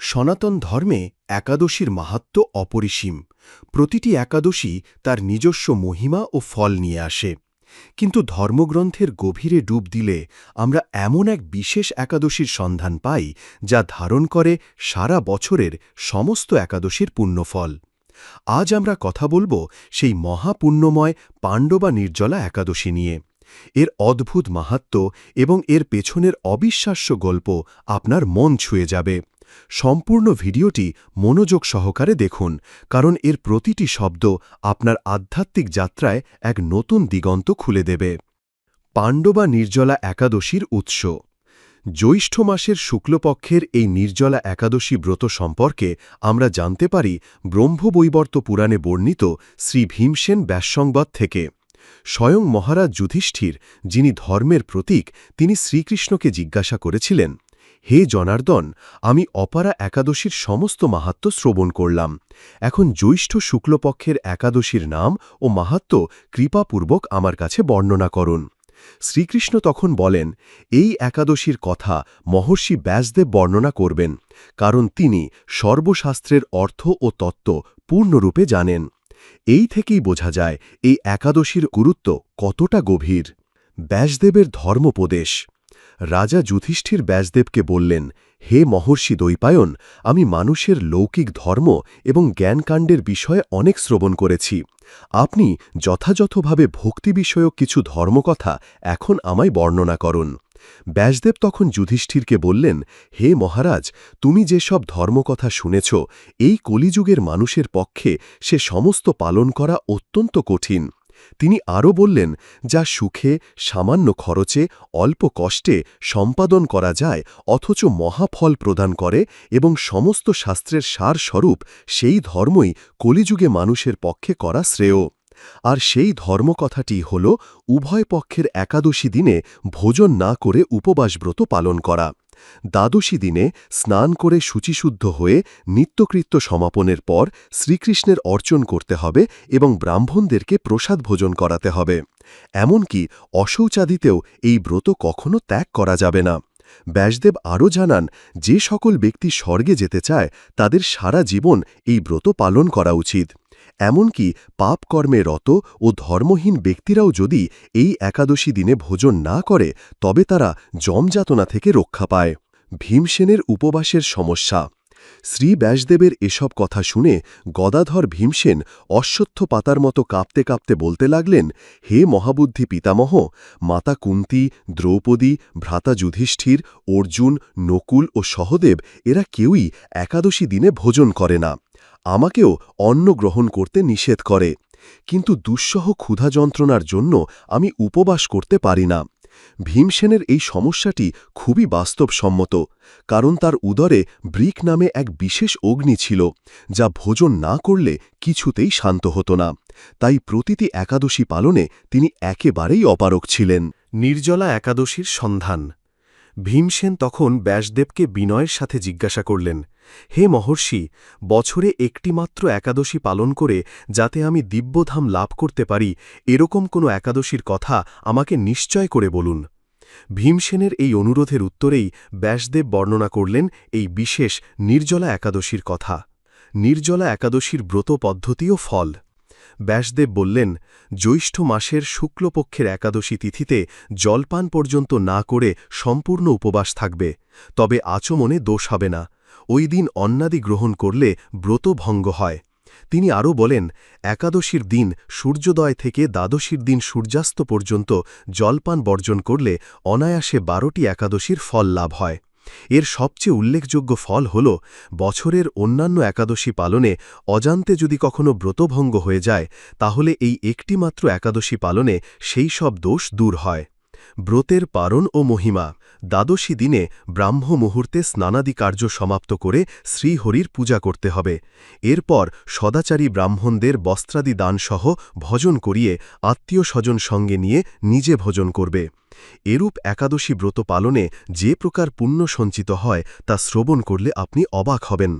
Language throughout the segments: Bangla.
সনাতন ধর্মে একাদশীর মাহাত্ম্য অপরিসীম। প্রতিটি একাদশী তার নিজস্ব মহিমা ও ফল নিয়ে আসে। কিন্তু ধর্মগ্রন্থের গভীরে ডুব দিলে আমরা এমন এক বিশেষ একাদশীর সন্ধান পাই, যা ধারণ করে সারা বছরের সমস্ত একাদশীর পুণ্যফল। আজ আমরা কথা বলব সেই মহাপুণ্যময় পাণ্ডবা নির্জলা একাদশী নিয়ে। এর অদ্ভুত মাহাত্ম্য এবং এর পেছনের অবিশ্বাস্য গল্প আপনার মন ছুঁয়ে যাবে। সম্পূর্ণ ভিডিওটি মনোযোগ সহকারে দেখুন, কারণ এর প্রতিটি শব্দ আপনার আধ্যাত্মিক যাত্রায় এক নতুন দিগন্ত খুলে দেবে। পাণ্ডবা নির্জলা একাদশীর উৎস। জ্যৈষ্ঠ মাসের শুক্লপক্ষের এই নির্জলা একাদশী ব্রত সম্পর্কে আমরা জানতে পারি ব্রহ্মবৈবর্ত পুরাণে বর্ণিত শ্রী ভীমসেন ব্যাসসংবাদ থেকে। স্বয়ং মহারাজ যুধিষ্ঠির, যিনি ধর্মের প্রতীক, তিনি শ্রীকৃষ্ণকে জিজ্ঞাসা করেছিলেন হে জনার্দন, আমি অপারা একাদশীর সমস্ত মাহাত্ম শ্রবণ করলাম। এখন জ্যৈষ্ঠ শুক্লপক্ষের একাদশীর নাম ও মাহাত্ম কৃপাপূর্বক আমার কাছে বর্ণনা করুন। শ্রীকৃষ্ণ তখন বলেন, এই একাদশীর কথা মহর্ষি ব্যাসদেব বর্ণনা করবেন, কারণ তিনি সর্বশাস্ত্রের অর্থ ও তত্ত্ব পূর্ণরূপে জানেন। এই থেকেই বোঝা যায়, এই একাদশীর গুরুত্ব কতটা গভীর। ব্যাসদেবের ধর্মোপদেশ রাজা যুধিষ্ঠির ব্যাসদেবকে বললেন, হে মহর্ষি দৈপায়ন, আমি মানুষের লৌকিক ধর্ম এবং জ্ঞানকাণ্ডের বিষয়ে অনেক শ্রবণ করেছি। আপনি যথাযথভাবে ভক্তি বিষয়ক কিছু ধর্মকথা এখন আমায় বর্ণনা করুন। ব্যাসদেব তখন যুধিষ্ঠিরকে বললেন, হে মহারাজ, তুমি যেসব ধর্মকথা শুনেছ, এই কলিযুগের মানুষের পক্ষে সে সমস্ত পালন করা অত্যন্ত কঠিন। তিনি আরও বললেন, যা সুখে, সামান্য খরচে, অল্প কষ্টে সম্পাদন করা যায়, অথচ মহাফল প্রদান করে এবং সমস্ত শাস্ত্রের সার স্বরূপ সেই ধর্মই কলিযুগে মানুষের পক্ষে করা শ্রেয়। আর সেই ধর্মকথাটি হল উভয় পক্ষের একাদশী দিনে ভোজন না করে উপবাসব্রত পালন করা। দ্বাদশী দিনে স্নান করে শুচিশুদ্ধ হয়ে নিত্যকৃত্য সমাপনের পর শ্রীকৃষ্ণের অর্চন করতে হবে এবং ব্রাহ্মণদেরকে প্রসাদ ভোজন করাতে হবে। এমনকি অশৌচাদিতেও এই ব্রত কখনো ত্যাগ করা যাবে না। ব্যাসদেব আরও জানান, যে সকল ব্যক্তি স্বর্গে যেতে চায়, তাদের সারা জীবন এই ব্রত পালন করা উচিত। এমনকি পাপ কর্মে রত ও ধর্মহীন ব্যক্তিরাও যদি এই একাদশী দিনে ভোজন না করে, তবে তারা জমযাতনা থেকে রক্ষা পায়। ভীমসেনের উপবাসের সমস্যা। শ্রী ব্যাসদেবের এসব কথা শুনে গদাধর ভীমসেন অশ্বত্থ পাতার মতো কাঁপতে কাঁপতে বলতে লাগলেন, হে মহাবুদ্ধি পিতামহ, মাতা কুন্তি, দ্রৌপদী, ভ্রাতা যুধিষ্ঠির, অর্জুন, নকুল ও সহদেব, এরা কেউই একাদশী দিনে ভোজন করে না। আমাকেও অন্ন গ্রহণ করতে নিষেধ করে, কিন্তু দুঃসহ ক্ষুধা যন্ত্রণার জন্য আমি উপবাস করতে পারি না। ভীমসেনের এই সমস্যাটি খুবই বাস্তবসম্মত, কারণ তার উদরে ব্রিক নামে এক বিশেষ অগ্নি ছিল, যা ভোজন না করলে কিছুতেই শান্ত হতো না। তাই প্রতিটি একাদশী পালনে তিনি একেবারেই অপারক ছিলেন। নির্জলা একাদশীর সন্ধান ভীমসেন তখন ব্যাসদেবকে বিনয়ের সাথে জিজ্ঞাসা করলেন, হে মহর্ষি, বছরে একটিমাত্র একাদশী পালন করে যাতে আমি দিব্যধাম লাভ করতে পারি, এরকম কোনো একাদশীর কথা আমাকে নিশ্চয় করে বলুন? ভীমসেনের এই অনুরোধের উত্তরেই ব্যাসদেব বর্ণনা করলেন এই বিশেষ নির্জলা একাদশীর কথা। নির্জলা একাদশীর ব্রত পদ্ধতি ও ফল। ব্যাসদেব বললেন, জ্যৈষ্ঠ মাসের শুক্লপক্ষের একাদশী তিথিতে জলপান পর্যন্ত না করে সম্পূর্ণ উপবাস থাকবে, তবে আচমনে দোষ হবে না। ওই দিন অন্নাদি গ্রহণ করলে ব্রত ভঙ্গ হয়। তিনি আরও বলেন, একাদশীর দিন সূর্যোদয় থেকে দ্বাদশীর দিন সূর্যাস্ত পর্যন্ত জলপান বর্জন করলে অনায়াসে বারোটি একাদশীর ফল লাভ হয়। এর সবচেয়ে উল্লেখযোগ্য ফল হল, বছরের অন্যান্য একাদশী পালনে অজান্তে যদি কখনো ব্রতভঙ্গ হয়ে যায়, তাহলে এই একটিমাত্র একাদশী পালনে সেই সব দোষ দূর হয়। ব্রতের পারণ ও মহিমা। দ্বাদশী দিনে ব্রাহ্ম মুহূর্তে স্নানাদি কার্য সমাপ্ত করে শ্রীহরির পূজা করতে হবে। এরপর সদাচারী ব্রাহ্মণদের বস্ত্রাদি দানসহ ভজন করিয়ে আত্মীয় স্বজন সঙ্গে নিয়ে নিজে ভোজন করবে। এরূপ একাদশী ব্রত পালনে যে প্রকার পুণ্য সঞ্চিত হয় তা শ্রবণ করলে আপনি অবাক হবেন।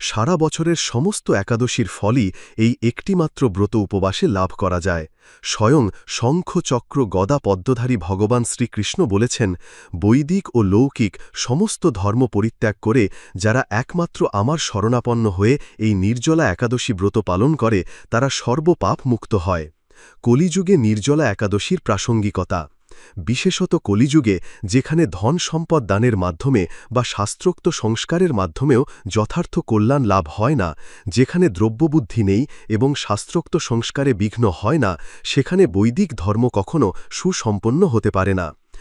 সারা বছরের সমস্ত একাদশীর ফলই এই একটিমাত্র ব্রত উপবাসে লাভ করা যায়। স্বয়ং শঙ্খ চক্র গদা পদ্মধারী ভগবান শ্রীকৃষ্ণ বলেছেন, বৈদিক ও লৌকিক সমস্ত ধর্ম পরিত্যাগ করে যারা একমাত্র আমার শরণাপন্ন হয়ে এই নির্জলা একাদশী ব্রত পালন করে, তারা সর্বপাপ মুক্ত হয়। কলিযুগে নির্জলা একাদশীর প্রাসঙ্গিকতা বিশেষত কলিযুগে, যেখানে ধন সম্পদ দানের মাধ্যমে বা শাস্ত্রোক্ত সংস্কারের মাধ্যমেও যথার্থ কল্যাণ লাভ হয় না, যেখানে দ্রব্যবুদ্ধি নেই এবং শাস্ত্রোক্ত সংস্কারে বিঘ্ন হয় না, সেখানে বৈদিক ধর্ম কখনও সুসম্পন্ন হতে পারে না।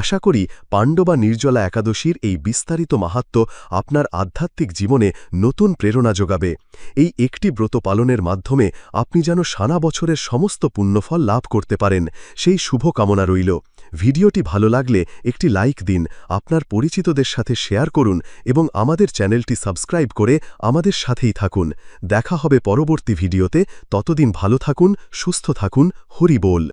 আশা করি পাণ্ডবা নির্জলা একাদশীর এই বিস্তারিত মাহাত্ম আপনার আধ্যাত্মিক জীবনে নতুন প্রেরণা যোগাবে। এই একটি ব্রত পালনের মাধ্যমে আপনি যেন সারা বছরের সমস্ত পুণ্যফল লাভ করতে পারেন, সেই শুভ কামনা রইল। ভিডিওটি ভালো লাগলে একটি লাইক দিন, আপনার পরিচিতদের সাথে শেয়ার করুন এবং আমাদের চ্যানেলটি সাবস্ক্রাইব করে আমাদের সাথেই থাকুন। দেখা হবে পরবর্তী ভিডিওতে, ততদিন ভালো থাকুন, সুস্থ থাকুন, হরি বল।